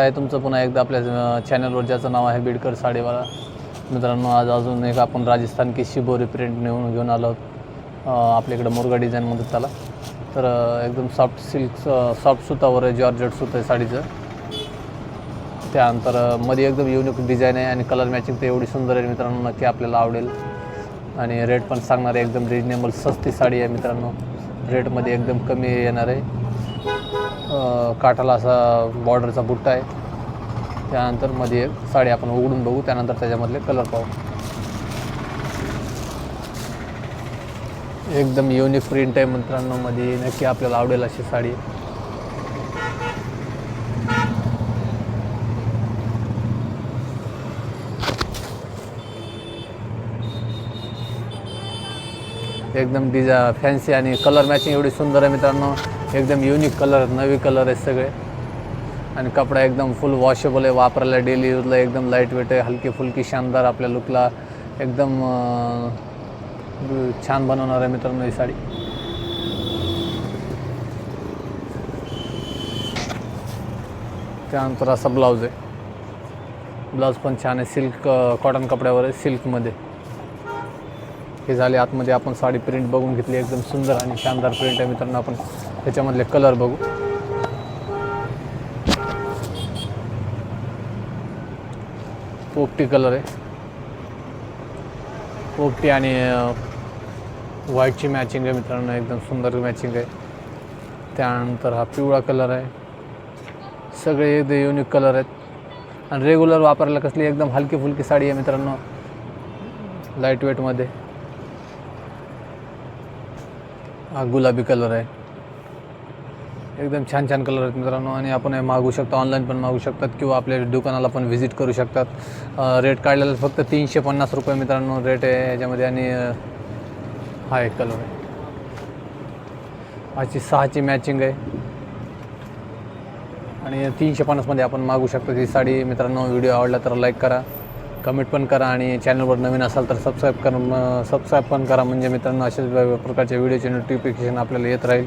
आहे तुमचं पुन्हा एकदा आपल्या चॅनलवर ज्याचं नाव आहे बिडकर साडेवाला. मित्रांनो आज अजून एक आपण राजस्थान की शिबोरी प्रिंट नेऊन घेऊन आलो आहोत. आपल्याकडं मुरगा डिझाईनमध्ये त्याला. तर एकदम सॉफ्ट सिल्क सॉफ्ट सुतावर आहे जॉर्जेट सूत आहे साडीचं. त्यानंतरमध्ये एकदम युनिक डिझाईन आहे आणि कलर मॅचिंग तर एवढी सुंदर आहे मित्रांनो नक्की आपल्याला आवडेल. आणि रेट पण सांगणार आहे एकदम रिजनेबल सस्ती साडी आहे मित्रांनो. रेटमध्ये एकदम कमी येणार आहे. काठाला असा बॉर्डरचा बुट्टा आहे. त्यानंतरमध्ये एक साडी आपण उघडून बघू त्यानंतर त्याच्यामधले कलर पाहू. एकदम युनिक प्रिंट आहे मित्रांनो मध्ये नक्की आपल्याला आवडेल अशी साडी. एकदम डिझा फॅन्सी आणि कलर मॅचिंग एवढी सुंदर आहे मित्रांनो. एकदम युनिक कलर नवे कलर आहेत सगळे. आणि कपडा एकदम फुल वॉशेबल आहे वापरायला डेली यूजला एकदम लाइट वेट आहे हलकी फुलकी शानदार आपल्या लुकला एकदम छान बनवणार आहे मित्रांनो ही साडी. त्यानंतर असा ब्लाऊज आहे. ब्लाऊज पण छान आहे सिल्क कॉटन कपड्यावर आहे सिल्कमध्ये हे झाले आतमध्ये आपण साडी प्रिंट बघून घेतली. एकदम सुंदर आणि शानदार प्रिंट आहे मित्रांनो आपण. त्याच्यामधले कलर बघू. पोपटी कलर आहे. पोपटी आणि व्हाईटची मॅचिंग आहे मित्रांनो एकदम सुंदर मॅचिंग आहे. त्यानंतर हा पिवळा कलर आहे. सगळे एकदम युनिक कलर आहेत. आणि रेग्युलर वापरायला कसली एकदम हलकी फुलकी साडी आहे मित्रांनो. लाइट वेटमध्ये हा गुलाबी कलर आहे. एकदम छान छान कलर आहेत मित्रांनो. आणि आपण हे मागू शकतो ऑनलाईन पण मागू शकतात किंवा आपल्या दुकानाला पण व्हिजिट करू शकतात. रेट काढलेला फक्त तीनशे पन्नास रुपये मित्रांनो रेट आहे याच्यामध्ये. आणि हा एक कलर आहे. अशी सहाची मॅचिंग आहे. आणि तीनशे पन्नासमध्ये आपण मागू शकतो ती साडी. मित्रांनो व्हिडिओ आवडला तर लाईक करा कमेंट पण करा आणि चॅनलवर नवीन असाल तर सबस्क्राईब कर सबस्क्राईब पण करा. म्हणजे मित्रांनो अशाच प्रकारच्या व्हिडिओचे नोटिफिकेशन आपल्याला येत राहील.